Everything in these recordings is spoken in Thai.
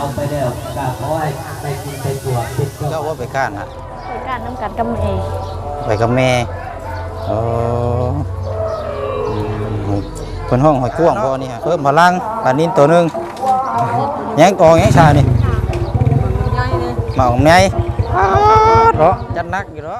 เอาไปแล้วก็ขอให้ไปกินไปตัวติดตัวเจ้าว่าไปก้านฮะไปการน้ำกันกับเมย์ไปกับแม่โอ้อืมเพิ่นห้องหอยกวางบ่นี่ฮะเพิ่มพลังปลานินตัวหนึงยังกองยังชานี่มาของไงเนาะจัดหนักอยู่เนา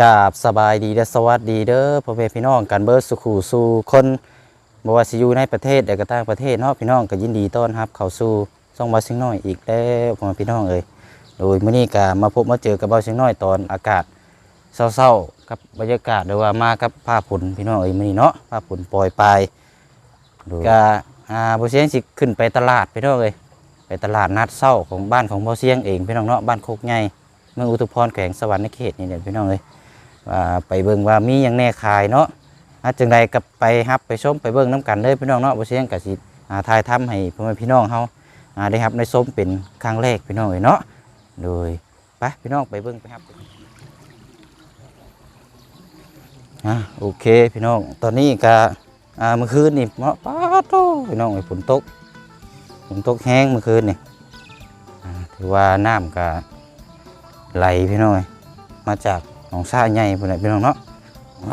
กราบสบายดีและสวัสดีเด้อพ่อแม่พี่น้องกันเบิดสุขูสู่คนบ่ว่าสิอยู่ในประเทศใดก็ต่างประเทศเนาะพี่น้องก็ยินดีต้อนรับ เข้าสู่ช่องบ่าวซิงน้อยอีกแล้วพ่อแม่พี่น้องเอ้ยโดยมื้อนี้ก็มาพบมาเจอกับบ่าวซิงน้อยตอนอากาศเศร้าๆกับบรรยากาศหรือว่ามากับผ้าผุนพี่น้องเอ้ยมื้อนี้เนาะผ้าผุนปล่อยปลายโดยก็อ่าบ่เสียงสิขึ้นไปตลาดพี่น้องเอ้ยไปตลาดนัดเศร้าของบ้านของบ่เสียงเองพี่น้องเนาะบ้านโคกใหญ่เมืองอุทุพรแขวงสวรรค์เขตนี่แหละพี่น้องเอ้ยว่า ไปเบิ่งว่ามีหยังแน่ขายเนาะจังใดกับไปฮับไปชมไปเบิ่งน้ำกันเลยพี่น้องเนาะบ่เสียงกะสิอ่ายทำให้พ่อแม่พี่น้องเฮาได้รับได้ชมเป็นครั้งแรกพี่น้องเอ้ยเนาะโดยไปพี่น้องไปเบิ่งไปครับอ่าโอเคพี่น้องตอนนี้ก็เมื่อคืนนี่เนาะป้าโตพี่น้องเอ้ฝนตกฝนตกแห้งเมื่อคืนนี่ถือว่าน้ำก็ไหลพี่น้องมาจาก หนองซ่าใหญ่พุ่นน่ะพี่น้องเนาะ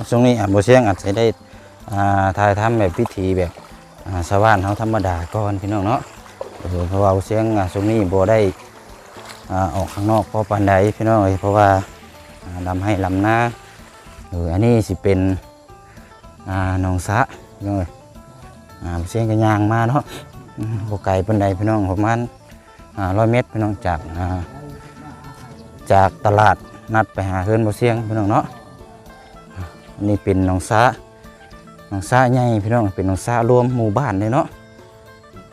ช่วงนี้อะบ่เสียงอาจจะได้อ่าถ่ายทำแบบพิธีแบบอ่าชาวบ้านเฮาธรรมดาก่อนพี่น้องเนาะเออเพราะว่าบ่เสียงอะช่วงนี้บ่ได้อ่าออกข้างนอกพอปานใดพี่น้องเอ้ยเพราะว่าอ่าลำให้ลำนาเอออันนี้สิเป็นอ่าหนองสะพี่น้องเอ้ยอ่าบ่เสียงก็ย่างมาเนาะอืมบ่ไกลปานใดพี่น้องประมาณอ่า100เมตรพี่น้องจากอ่าจากตลาด นัดไปหาเฮือนบ่เสียงพี่น้องเนาะนี่เป็นหนองสาหนองสาใหญ่พี่น้องเป็นหนองสารวมหมู่บ้านเลยเนาะ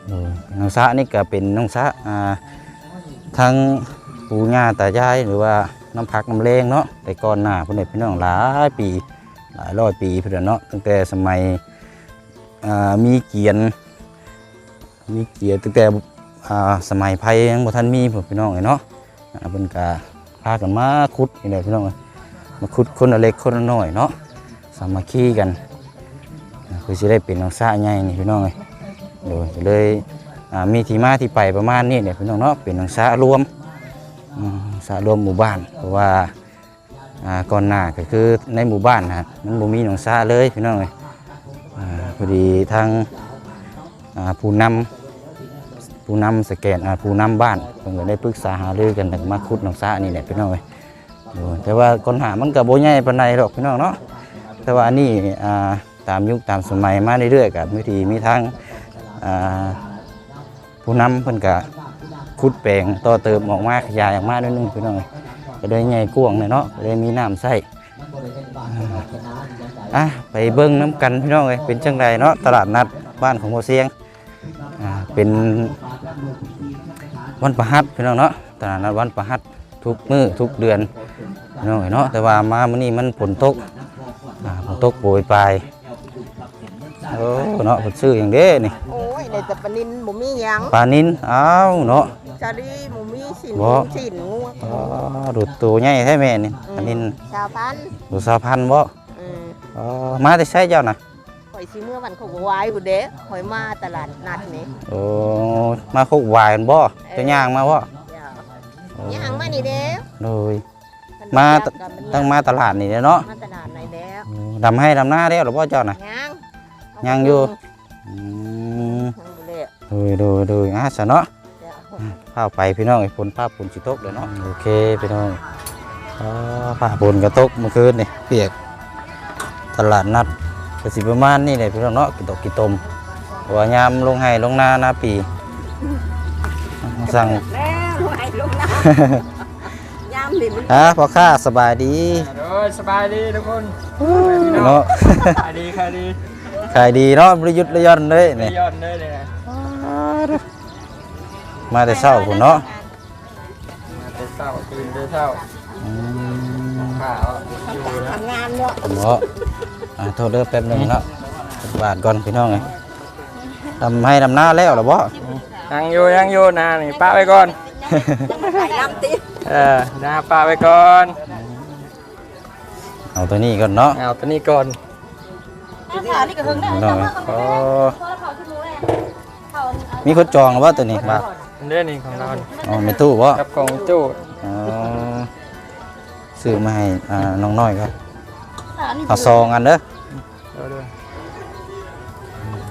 เออหนองสานี่ก็เป็นหนองสาอ่าทั้งปู่ย่าตายายหรือว่าน้ำพักน้ำแรงเนาะแต่ก่อนหน้าพุ่นเด็พี่น้องหลายปีหลายร้อยปีพุ่นเนาะตั้งแต่สมัยมีเกียนมีเกียนตั้งแต่สมัยไผ่ยังบ่ทันมีพุ่นพี่น้องเนาะอ่าเพิ่นก็ พากันมาขุดนี่แหละพี่น้องเอ้ยมาขุดคนละเล็กคนละน้อยเนาะสามัคคีกันคือสิได้เป็นน้องสาใหญ่นี่พี่น้องเอ้ยโดยเลยมีที่มาที่ไปประมาณนี้เนี่ยพี่น้องเนาะเป็นน้องสารวมอืมสารวมหมู่บ้านเพราะว่าก่อนหน้าก็คือในหมู่บ้านนะมันบ่มีน้องสาเลยพี่น้องเอ้ยพอดีทางผู้นำ ผู้นำสแกนผู้นำบ้านเพิ่นก็ได้ปรึกษาหารือกันแล้วก็มาขุดหนองสระนี่แหละพี่น้องเอ้ยแต่ว่าคนหามันก็บ่ใหญ่ปานใดหรอกพี่น้องเนาะแต่ว่าอันนี้อ่าตามยุคตามสมัยมาเรื่อยๆกับวิธีมีทางผู้นำเพิ่นก็ขุดแปลงต่อเติมออกมาขยายออกมาด้วยนึงพี่น้องเอ้ยก็ได้ใหญ่กว้างเลยเนาะก็ได้มีน้ำใช้อะไปเบิ่งน้ำกันพี่น้องเอ้ยเป็นจังไดเนาะตลาดนัดบ้านของบ่เสียงอ่าเป็น วันประหัสพี่น้องเนาะตลาดนัดวันประหัสทุกมื้อทุกเดือนพี่น้องเอ้ยเนาะแต่ว่ามามื้อนี้มันฝนตกอ่าฝนตกโปรยปลายโอ้เนาะเพิ่นซื้ออย่างเด้นี่โอ้ยในแต่ปลานินหมูมีหยังปลานินอ้าวเนาะจารีหมูมีสินบ่สินงูอ๋อดูดตัวใหญ่แท้แม่นี่ปลานินชาวพันธุ์ดูสาวพันธุ์บ่อืมอ๋อมาแต่ใช้เจ้าน่ะ ข่อยสิเมื่อวันเขาวายบุเด้ข่อยมาตลาดนัดนี่โอ้มาคุกวายกันบ่จะย่างมาบ่อย่าย่างมานี่เด้โดยมาตตั้งมาตลาดนี่เนาะมาตลาดไหนแล้วดำให้ดำหน้าแล้วหรือบ่เจ้าน่ะย่างย่างอยู่ อืมย่างบุเด้โดยโดยโดยอะสะเนาะ จ้ะข้าวไปพี่น้องไอ้ฝนผ้าฝนสิตกเลยเนาะโอเคพี่น้องอ่าผ้าฝนก็ตกเมื่อคืนนี่เปียกตลาดนัด ก็สิประมาณนี่แหละพี่น้องเนาะกินตกกินตมเพราะว่ายามลงไห้ลงนาหน้าปี สั่งแล้วไอ้ลูกนะย่ามนี่มันฮะพ่อค้าสบายดีโอ้ยสบายดีทุกคนเนาะขายดีขายดีขายดีเนาะประยุทธ์ระยอนเลยไม่นี่ยอดเลยเลยนะมาแต่เช้าพุ่นเนาะมาแต่เช้าตื่นแต่เช้าอืมข้าวอยู่นะทำงานเนาะเนาะ อ่าโทษเด้อแป๊บหนึงเนาะบาทก่อนพี่น้องไงทำให้ดำหน้าแล้วเหรอบ่ ยังอยู่ยังอยู่นะนี่ป้าไปก่อนไข่น้ำติเออนะป้าไปก่อน เอาตัวนี้ก่อนเนาะเอาตัวนี้ก่อนขานี่ก็เฮิงได้พี่น้องเอ้ยอ๋อมีคนจองหรือว่าตัวนี้บ่าเรื่องนี้ของเราอ๋อมีตู้บ่กับกล่องจู้อ๋อซื้อมาให้อ่าน้องน้อยครับ เอาซองอันเด้อเดี๋ยวด้วย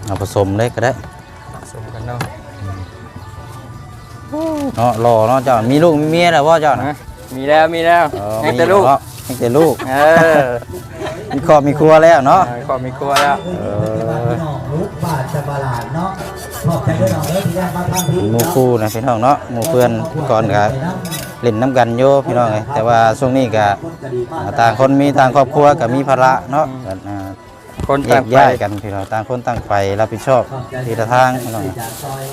เอาผสมเลยก็ได้สมกันเนาะเนาะรอเนาะเจ้ามีลูกมีเมียแล้วบ่เจ้านะนะมีแล้วมีแล้วอ๋อให้แต่ลูกมีเนาะให้แต่ลูก เออ มีครอบมีครัวแล้วเนาะขอมีครัวแล้ว เอบ้านอพี่น้องลูกบาทจะบาลานเนาะขอบใจด้วยน้องเด้อที่ได้มาทำพิธีหมู่คู่นะพี่น้องเนาะหมู่เพื่อนก่อนก็เล่นน้ำกันโยพี่น้องเอ้ยแต่ว่าช่วงนี้ก็อ่าต่างคนมีต่างครอบครัวก็มีภาระเนาะก็อ่า คนแยต่างกไปย้ายกันพี่น้องต่างคนต่างไปรับผิดชอบทีละทางพี่น้องจากซอย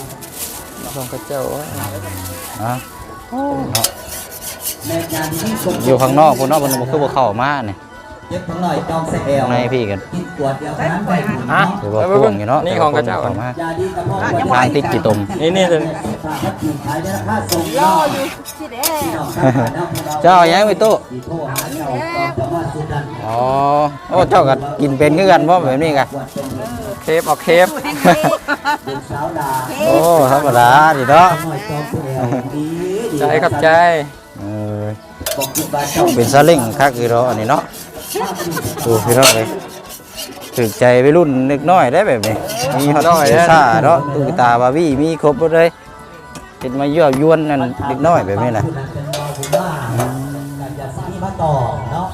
ส่งกระเจ้าเนาะแม่ยานที่ส่งอยู่ข้างนอกพุ่นเนาะเพิ่นบ่คือบ่เข้ามานี่ เย็บทั้งหน่อยจองใส่แอลในพี่กันกินกวดเดียวเท่านั้นไปบุญอะเนาะหรือว่าพ่วงอยู่เนาะนี่ของกระเจ้าแต่ว่คนบ่เข้มายาดีกับพ่อทางติดกี่ตมนี่นี่เลยฝากพัดกิ่งขายได้ราคาส่งรออยู่สิเด้เจ้าเอาหยังไปตู้ที่โทรหาเจ้าก่อนจะมาสุดันอ๋อโอ้เจ้าก็กินเป็นคือกันบ่แบบนี้กะกวดเป็นเคฟเอาเคฟลูกสาวดาโอ้ธรรมดาดิเนาะหน่อยจองใส่แอลดีดีใจครับใจเออบอกกินบาทเจ้าเป็นซาเล้งคักอีเนาะอันนี้เนาะ ดูพี่น้องเลยถึกใจไปรุ่นเล็กน้อยได้แบบนี้ มีฮอตดอยซ่าเนาะตุ๊กตาบาร์บี้มีครบหมดเลยเป็นมายั่วยวนนั่นเล็กน้อยแบบนี้นะคุณเป็นรอผมว่าการจะซีมาต่อเนาะ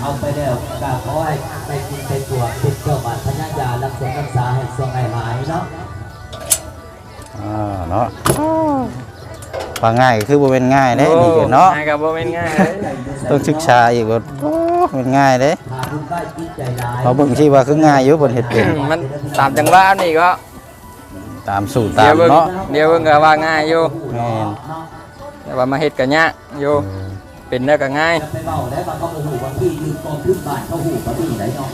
เอาไปแล้วกาขอให้ไปกินไปตรวจติดเจ้าบัตรพญายารักษารักษาให้ทรงให้หายเนาะอ่าเนาะ ว่าง่ายก็คือบ่เป็นง่ายเด้นี่ก็เนาะง่ายกับโบเป็นง่ายเลยต้องศึกษาอีกว่าโอ้เป็นง่ายเด้หาคุณได้จิตใจร้ายเราเบิ่งที่ว่าคือง่ายอยู่บนเฮ็ดเป็นมันตามจังหวะนี่ก็ตามสูตรตาเดี๋ยมวเบิ่งเนาะเดี๋ยวเบิ่งก็ว่าง่ายอยู่แม่นแต่ว่ามาเฮ็ดก็ยากอยู่เป็นได้ก็ง่ายจะไปเบาแล้วบางเขาโอ้โหบางที่ยืนกองขึ้นบ้านเขาหูเขาที่ไหนเนาะ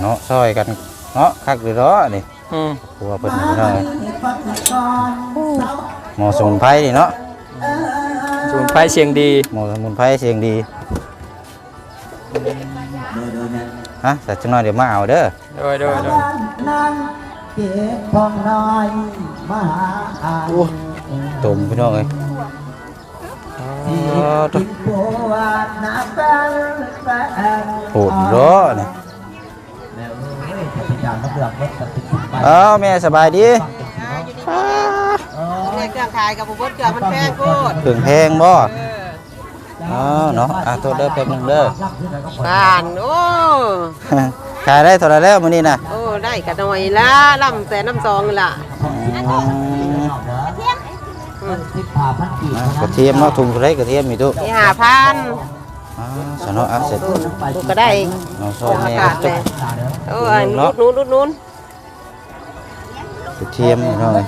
เนาะซอยกันเนาะคักหรือเนาะนี่อืมกลัวเพิ่นพี่น้องเอ้ย หมอสมุนไพรนี่เนาะสมุนไพรเชียงดี หมอสมุนไพรเสียงดีเดินเดินเนี่ยฮะแต่จังน้อยเดี๋ยวมาเอาเด้อโดยโดยโดยนั้นเก็บทองน้อยมาหาอายตุ่มพี่น้องเอ้ยอ๋อตุ๊โบวานาเป็นแฟนโหดเนาะนี่แล้วเอ้ยจะเป็นอย่างน้ำเลือกรถกับติดไปอ้าวแม่สบายดีเนี่ยเค รื่องขายกับบุบเครื่องมันแพงโคตรเครื่องแพงบ่อ๋อเนาะอะโทษเด้อแป๊บนึงเด้อผ่านโอ้ขายได้เท่าไหร่แล้วมื้อนี้น่ะโอ้ได้กันหน่อยละลำแต่น้ำซองนี่ล่ะอืมสิบห้าพันกีบอะกระเทียมเนาะถุงเท่าไหรกระเทียมมีตู้ที่หาพันอ๋อสนออะเสร็จลูกก็ได้น้องซอยแม่อากาศจุเลกยโอ้ยนุดนู้นนุดนู้น กระเทียมพี่น้องเอ้ย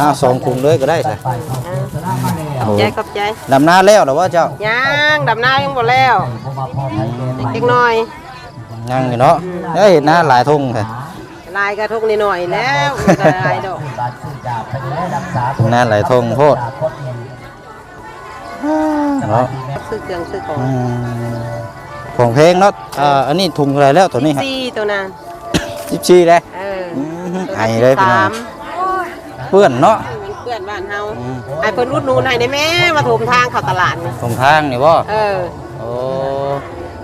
อ้าวสองถุงเลยก็ได้จ้ะไปเขาชนะมาแล้วโอ้ใจขอบใจดำนาแล้วเหรอวะเจ้ายังดำน้ายังหมดแล้วผมมาพอไทยเกมใหม่เล็กน้อยยังอยู่เนาะเอ้ยเห็นหน้าหลายทุ่งค่ะลายกระทงนิดหน่อยแล้วลายดอกบาดซื้อยาไปแล้วรักษาเห็นหน้าหลายทุ่งโพดเนาะซื้อเครื่องซื้อของอืมของเพลงเนาะอ่าอันนี้ถุงอะไรแล้วตัวนี้ครับซี่ตัวนั้นจิบชีเลยเอออืม ไอเลยพี่น้องสามเพื่อนเนาะเพื่อนบ้านเฮาอืมไอ้เพิ่นอุดหนูนให้ได้แม่มาถมทางเข้าตลาดนี่ตรงทางนี่บ่เออโอ้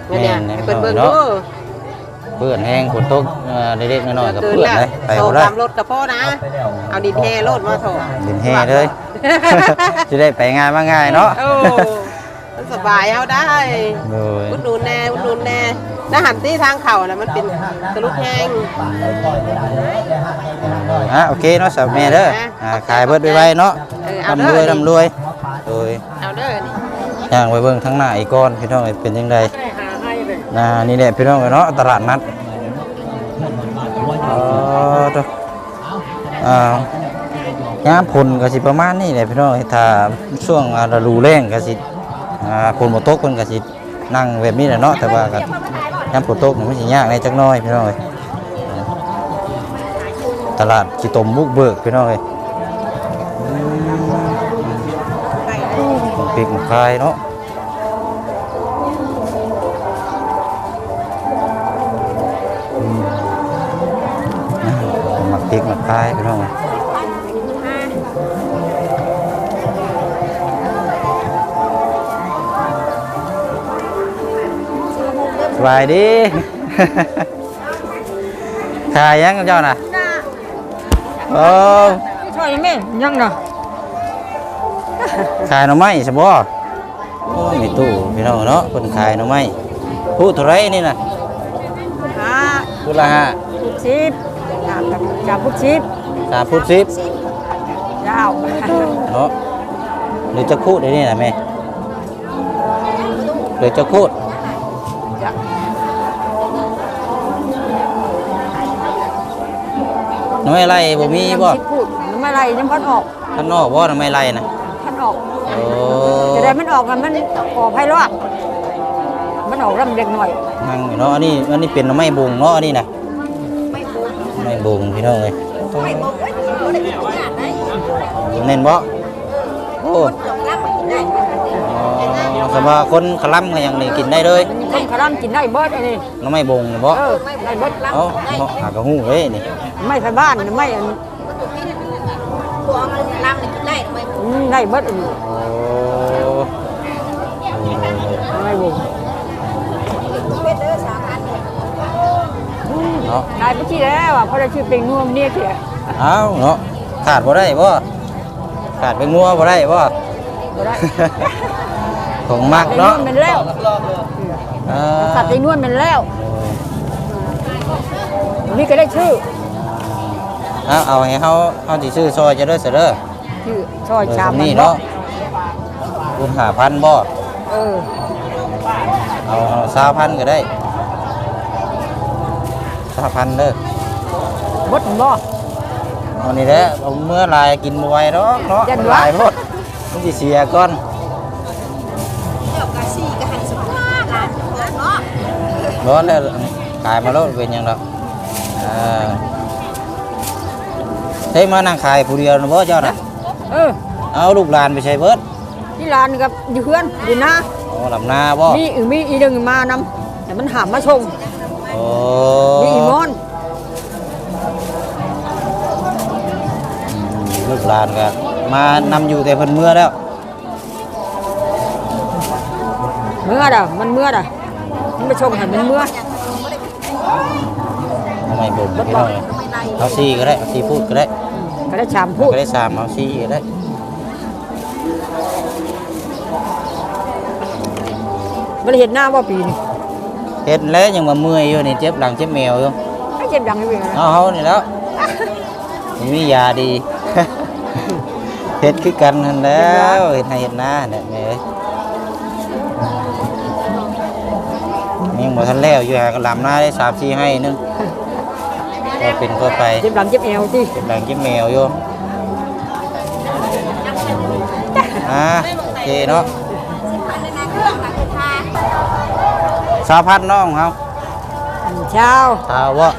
เนี่ยแม่ให้นเพิ่นเบิ่งเนาะดูเพื่อนแห้งฝนตกเอ่อเล็กๆน้อยๆกับกิเพื่อนแล้วเลยไปโตบ่ได้ตามรถกับพ่อนะไปแล้วเอาดินแห่รถมาโถดินแห่เลยจะได้ไปง่ายมาง่ายเนาะโอ้มัน สบายเอาได้โดยอุดหนูนแน่อุดหนูนแน่ถ้าหันที่ทางเข่าน่ะมันเป็นกระลุกแห้งอะโอเคเนาะสาวแม่เด้ออ่าขายเบิดไวๆเนาะเออเอาร่ำรเด้วยอร่ำรวยโดยเอาเด้อนี่ย่างไปเบิ่งทั้งหน้าอีกก้อนพี่น้องเอ้ยเป็นยังไงนะนี่แหละพี่น้องเอ้ยเนาะตลาดนัดเออตัวอ่างามผลก็สิประมาณนี้แหละพี่น้องเอ้ยถ้าช่วงอ่าฤดูแล้งก็สิ อ่าฝนบ่ตกเพิ่นก็สินั่งแบบนี้แหละเนาะแต่ว่าก็ยามฝนตกมันสิยากในจักน้อยพี่น้องเอ้ยตลาดขี้ตมบุกเบิกพี่น้องเอ้ยปีกคลายเนาะหมักปีกหมักคายพี่น้องเอ้ย บายดี ขายยังกับเจ้าน่ะโอ้ช่วยแม่ยังน่ะขายหน่อไม้ใช่บ่โอ้มีตู้พี่น้องเนาะเพิ่นขายหน่อไม้พูดเท่าไรนี่น่ะห้าพูดละห้าพุทชิปจับพุทชิปสามพูดสิบยาวเนาะหรือจะคูดได้นี่น่ะแม่หรือจะคูด น่อไม้ไรบ่มีบ่พูดไม่ไรยังพันออกท่านนอกบ่หน่อไม้ไรน่ะพันออกโอ้จะได้มันออกกันมันออกไพ่รอดมันออกลำเล็กหน่อยนั่งอยู่เนาะอันนี้อันนี้เป็นหน่อไม้บุงเนาะอันนี้น่ะไม้บุงพี่น้องเอ้ยเน้นบ่โอ้อ๋อ สำหรับคนขลังก็ยังนี่กินได้เลยมันต้มขาวกินได้เบิดอันนี้หน่อไม้บุงนี่บ่เออได้เบิดเอ้าเนาะหากระหู้เว้ยนี่ไม่ไฟบ้านไม่อันอืมได้เบิดอันนี้โอ้ไม่บุกเนาะได้ไปที่แล้วอะเพราะได้ชื่อเป็นน่วมเนี่ยเถียเอ้าเนาะขาดบ่ได้บ่ขาดไปงัวบ่ได้บ่บ่ได้ ของมักไอ้นวเนาะลเป็นแล้วเออสัตว์ไอ้นวลเป็นแล้วนี่ก็ได้ชื่อเอาเอาให้เฮาเฮาสิซื้อซอยจะเด้อเสยเด้อชื่อซอยเออชามนี่มัเนาะคุณหาพันบ่ เออเอาเอาสามพันก็ได้สามพันเด้อบดบ่ เอานี่แหละเอาเมื่อลายกินบ่ไหวดอกเนาะยันวะ ลายหมดมันสิเสียก่อน ร้อนแล้วขายมาแล้วเป็นหยังดอกอ่าเฮ้ยมานั่งขายผู้เดียวนะบ่เจ้าน่ะเออเอาลูกหลานไปใช้เบิดที่ร้านกับอยู่เพื่อนอยู่นะเอาลำนาบ่มีอีกมีอีหนึงมานำแต่มันหามมาชงโอ้มีอีมอนอืมลูกหลานก็มานำอยู่แต่เพิ่นเมื่อแล้วเมื่อด่ะมันเมื่อด่ะ มันมาชงให้มันเมื่อทำไมบ่มพี่น้องเอาซีก็ได้เอาซีพูดก็ได้ก็ได้ชามพูดก็ได้สามเอาซีก็ได้มันเห็นหน้าว่าปีนี้เฮ็ดแล้วยังมาเมื่อยอยู่นี่เจ็บหลังเจ็บแมวอยู่ให้เจ็บดังให้เวียงนะเอาเฮานี่แล้วมันมียาดีเฮ็ดคือกันนั่นแล้วเฮ็ดให้เฮ็ดหน้าเนี่ย ยยังบ่ทันแล้วอยู่หาก็ลำหน้าได้3 4ให้นึงก็เป็นก็ไปเจ็บหลังเจ็บเอวที่เจ็บหลังเจ็บแมวอยู่อ่าโอเคเนาะสาวพันน้องเขาเช้าถามว่า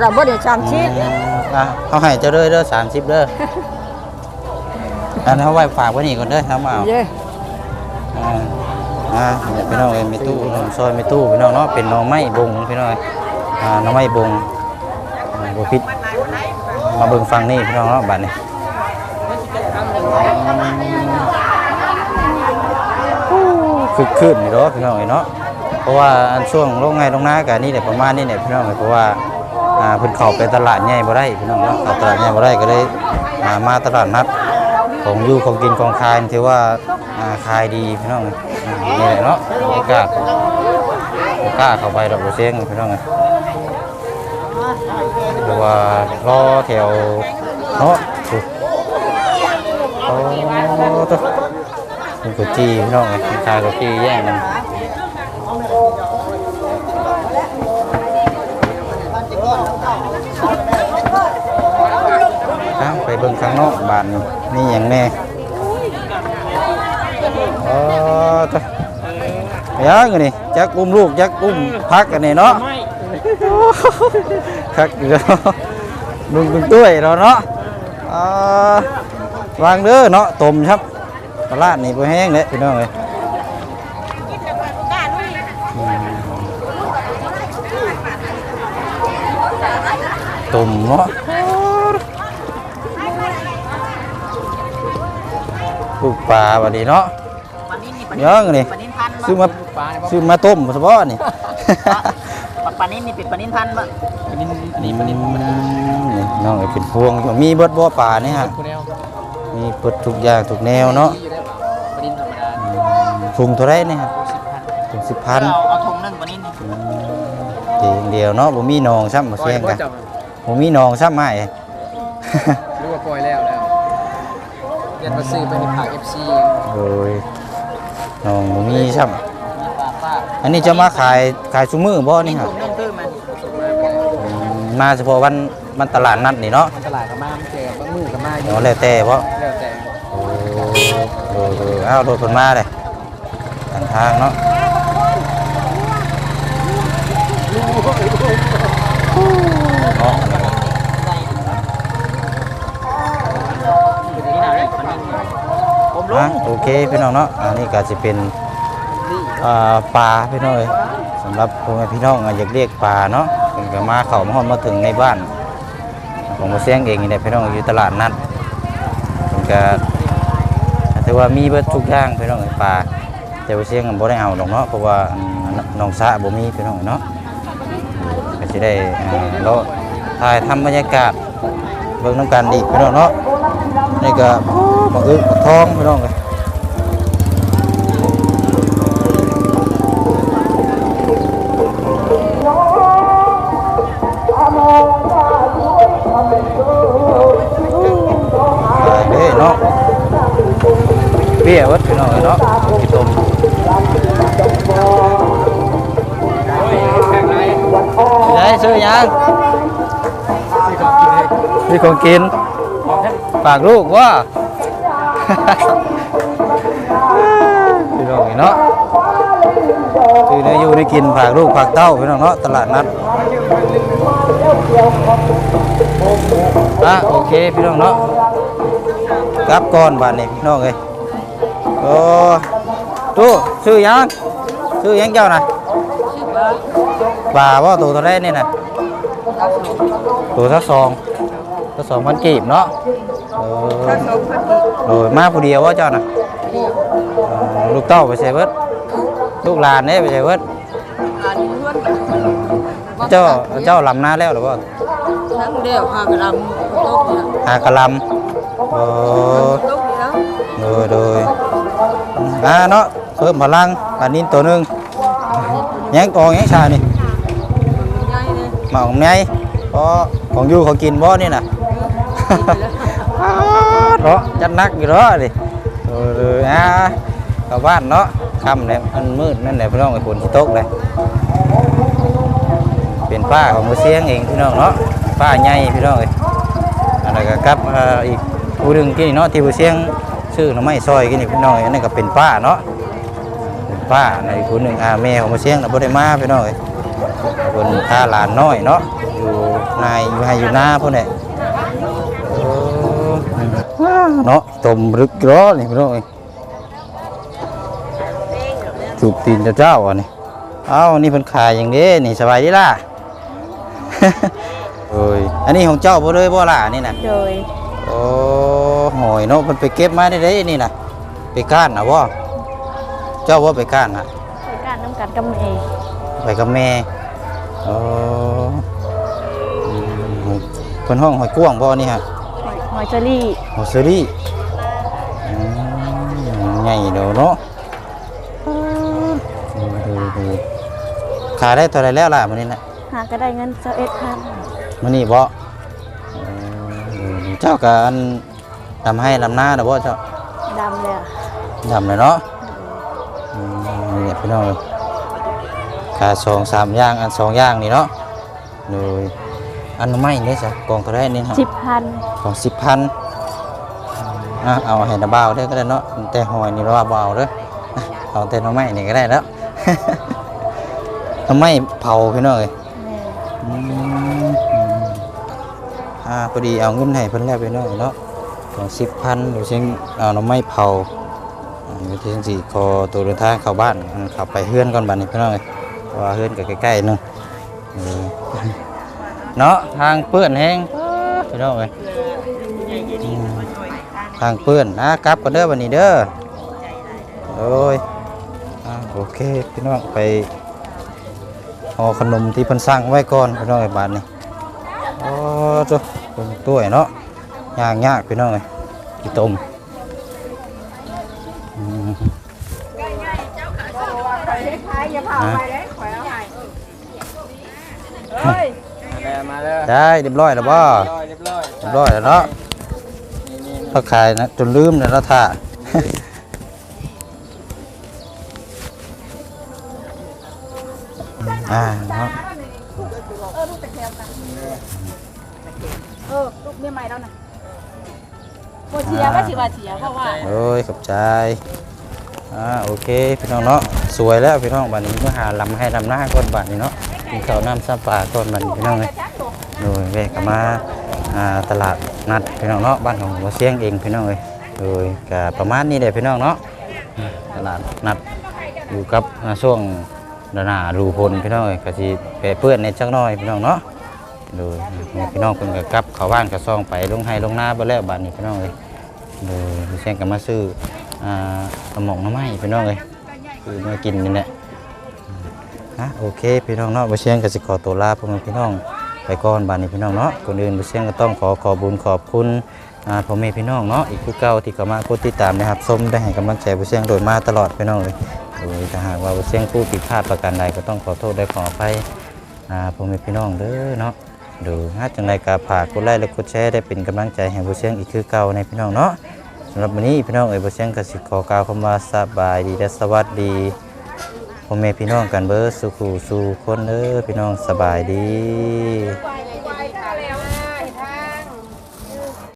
เราบ่ได้ชามชีสอะเขาให้เจ้าเด้อเด้อสามสิบเด้ออันเขาไว้ฝากไว้นี่ก่อนเด้อทำเอาเย้ อ่าพี่น้องเอ้ยมีตู้น้องซอยมีตู้พี่น้องเนาะเป็นหน้องไม้บงพี่น้องเอ้ยอ่าหน้องไม้บงอ่าบัพิษมาเบิ่งฟังนี่พี่น้องเนาะบัดนี้คึกคืนนี่เนาะพี่น้องเอ้ยเนาะเพราะว่าอันช่วงโลงไงลงนากันนี่แหละประมาณนี้เนี่ยพี่น้องเอ้ยเพราะว่าอ่าเพิ่นเข้าไปตลาดใหญ่บ่ได้พี่น้องเนาะเข้าตลาดใหญ่บ่ได้ก็เลยอ่ามาตลาดนัดของอยู่ของกินของคายถือว่าอ่าคายดีพี่น้องอ่า นี่แหละเนาะไม่กล้าไม่กล้าเข้าไปดอกบัวเสียงพี่น้องหรือว่ารอแถวเนาะโอ้ตัวเป็นกุจีพี่น้องเลยคายกุจีแย่งกันเอาไปเบิ่งข้างนอกบ้านนี่นี่อย่างแน่โอ้ตัว ยังนี่จักอุ้มลูกจักอุ้มพักกันนี่เนาะครับเดี๋ยวงตุ้ยงด้วยเราเนาะวางเด้อเนาะต้มครับตลาดนี่บ่แห้งเลยพี่น้องเอ้ยต้มเนาะปลูกปลาแบบนี้เนาะ วันนี้นี่ปลายังนี่ปลานิ่นพันซื้อบ่มาซื้อมาต้มเฉพาะนี่ปลาปลานิ่นนี่เป็นปลานิ่นพันบ่อันนี้อันนี้มันนี่ธรรมดานี่น้องไอ้เป็นพวงอยู่มีเบิดบ่ปลานี่ฮะคุณแนวมีเบิดทุกอย่างทุกแนวเนาะอยู่ได้ป่ะอันนี้ธรรมดาถุงเท่าไรนี่ฮะสิบพันถุงสิบพันเอาเอาถุงหนึงปลานิ่นนี่เดียวเดียวเนาะบ่มีหนองซ้ำมาปล่อเสียยงบ่กันจับบ่มีหนองซ้ำมาไอ้รู้ว่าปล่อยแล้วแล้วเรียนมาซื้อไปในผัก FC โดยห นองบ่มีซ้ำมีปลาป้าอันนี้จะมาขายขายซุมื้อบ่นี่นี่ฮะถุงหนึงคือมันส่งมาไปอืมมาเฉพาะวันวันตลาดนัดนี่เนาะตลาดกับมาเจอบางมือกับมาอยู่เอาแล้วแต่บ่แล้วแต่โอ้โดยโดยเอารถเพิ่นมาเลยทางทางเนาะ เนาะ นี่น่ะนี่ปลานิ่นผมล อะงโอเคพี่น้องเนาะอันนี้ก็จะเป็นอ่าปลาพี่น้องเอ้ยสำหรับพ่อแม่พี่น้องอะอยากเรียกปลาเนาะเพิ่นก็มาเข้ามาฮอดมาถึงในบ้าน ของมาเสียงเองนี่แหละพี่น้องอยู่ตลาดนัดเพิ่นก็ถือว่ามีเบิดทุกอย่างพี่น้องเอ้ยปลาแต่ว่าเสียงก็บ่ได้เอาดอกเนาะเพราะว่าอันน้องสะบ่มีพี่น้องเนาะก็สิได้อ่าเลาะถ่ายทำบรรยากาศเบิ่งน้ำกันอีกพี่น้องเนาะ นี่ก็บักอึกบักทองพี่น้องเอ้ยไปเด้เนาะเบี้ยวัดพี่น้องเนาะกินต้มแข่งไรได้ซื้อยังที่ของกินเลยนี่ของกิน ฝากลูกว่าพี่น้องเนาะซื้อได้อยู่ได้กินฝากลูกฝากเต้าพี่น้องเนาะตลาดนัดอะโอเคพี่น้องเนาะกลับก่อนบ้านนี้พี่น้องเอ้ยโอ้ตู้ซื้อยังซื้อยังเจ้าน่ะปลาว่าตัวเท่าไรนี่น่ะตัวสักสองสักสองพันกีบเนาะ เออโดยมาผู้เดียวว่าเจ้าน่ะเออลูกเต้าไปใส่เบิดลูกหลานเนี่ยไปใส่เบิดเจ้าเจ้าลำหน้าแล้วหรือเปล่าทั้งเดียวพากระลำตกนี่หากะลำโอ้ตกนี่แล้วโดยโดยอ่าเนาะเพิ่มพลังปานนี้ตัวหนึงยังกองยังชานี่ใหญ่เลยมาของไงเพราะของอยู่เขากินบ่นี่น่ะ เเนาะจัดนักอยู่เนาะดิเออเอออะกับบ้านเนาะค่ำเนี่ยมันมืดนั่นแหละพี่น้องไอ้ฝนที่ตกเลยเป็นป้าของมือเสียงเองพี่น้องเนาะป้าใหญ่พี่น้องเอ้ยอันนั้นก็กลับอีกผู้หนึงกินเนาะที่มือเสียงชื่อน่อไม้ซอยกินนี่พี่น้องอันนั้นก็เป็นป้าเนาะเป็นป้าในผู้หนึ่งอาแม่ของมือเสียงน่ะบ่ได้มาพี่น้องเอ้ยเพิ่นพาหลานน้อยเนาะอยู่นายอยู่ให้อยู่หน้าพุ่นแหละ เนาะต้มรึกร้อนี่พี่น้องเอ้ยจูบตีนเจ้าอะนี่เอ้านี่เพิ่นขายอย่างนี้นี่สบายดีล่ะโอ้ยอันนี้ของเจ้าบ่เลยบ่ล่ะนี่น่ะโดยโอ้หอยเนาะเพิ่นไปเก็บมาได้เด้นี่น่ะไปก้านน่ะบ่เจ้าบ่ไปก้านน่ะไปการน้ำกันกับแม่ไปกับแม่โอ้อืมเพิ่นห้องหอยกวางบ่นี่ฮะ หอยหอยเชอรี่หอยเซอรี่อืมใหญ่เด้อเนาะดูดูขายได้เท่าไรแล้วล่ะมื้อนี้น่ะหาก็ได้เงินเจ้าเอ็ดพันมื้อนี้บ่เออเจ้าก็อันทำให้ลำหน้าน่ะบ่เจ้าดำเลยอะดำเลยเนาะอืมนี่แหละพี่น้องเอ้ยขาสองสามอย่างอันสองอย่างนี่เนาะโดย อันไม่นี่จ้ะกองเท่าไรนี่ฮะสิบพันของสิบพันอะเอาให้นาบ่าวได้ก็ได้เนาะแต่หอยนี่เราว่าบ่เอาเด้ออะเอาแต่หน้ำไม้นี่ก็ได้แล้วหน้ำไม้เผาพี่น้องเอ้ยแม่อืมอ่าพอดีเอาเงินให้เพิ่นแล้วพี่น้องเนาะของสิบพันอยู่เชิงเอาหน้ำไม้เผาอ่าอยู่ที่จังสี่ขอตัวเดินทางเข้าบ้านอันเข้าไปเฮือนก่อนบัดนี้พี่น้องเอ้ยเพราะว่าเฮือนก็ใกล้ๆนึง เนาะทางเปื้อนแห้งพี่น้องเอ้ยอืมทางเปื้อนนะกลับกันเด้อวันนี้เด้อโอ้ยโอเคพี่น้องไปห่อขนมที่เพิ่นสั่งไว้ก่อนพี่น้องไอ้บาทนี่โอ้จ้ะเป็นตัวเนาะยากยากพี่น้องไอ้กี่ต้ม ได้เรียบร้อยแล้วบ่เรียบร้อยเรียบร้อยแล้วเนาะนี่นี่เขาขายนะจนลืมเนี่ยเราถ่าอ่าเนาะเออลูกเมียใหม่แล้วนะโคเชียร์ว่าชิว่าเชียร์เพราะว่าโอ้ยขอบใจอ่าโอเคพี่น้องเนาะสวยแล้วพี่น้องบัดนี้เมื่อหาลำให้ลำหน้าก่อนบัดนี้เนาะกินข้าวน้ำซ้ำปลาก่อนบัดนี้พี่น้องเลย โดยแวะกลับมาตลาดนัดพี่น้องเนาะบ้านของหัวเสียงเองพี่น้องเลยโดยก็ประมาณนี้แหละพี่น้องเนาะตลาดนัดอยู่กับช่วงดานารูพลพี่น้องเลยก็สิแปรเปื้อนในจักน้อยพี่น้องเนาะโดยพี่น้องเพิ่นก็กลับเข้าบ้านก็ซองไปลงให้ลงหน้าบ่แล้วบัดนี้พี่น้องเลยโดยพี่แซงก็มาซื้ออ่าสมองน้ำไม้พี่น้องเลยคือมากินนี่แหละฮะโอเคพี่น้องเนาะพี่แซงก็สิขอตัวลาพ่อแม่พี่น้อง ไปก่อนบานนี้พี่น้องเนาะก่อนอื่นพี่แซงก็ต้องขอขอบุญขอบคุณพ่อแม่พี่น้องเนาะอีกคือเก่าที่เข้ามากดติดตามนะครับชมได้ให้กำลังใจพี่แซงโดยมาตลอดพี่น้องเลยโดยถ้าหากว่าพี่แซงผู้ผิดพลาดประการใดก็ต้องขอโทษได้ขออภัยพ่อแม่พี่น้องเด้อเนาะดูฮะจังไรก็ฝากกดไลค์และกดแชร์ได้เป็นกำลังใจให้พี่แซงอีกคือเก่าในพี่น้องเนาะสำหรับวันนี้พี่น้องเอ๋ยบ่เสียงกสิขอกล่าวคำว่าสบายดีและสวัสดี พ่อแม่พี่น้องกันเบิดสุขูสู่คนเด้อพี่น้องสบายดี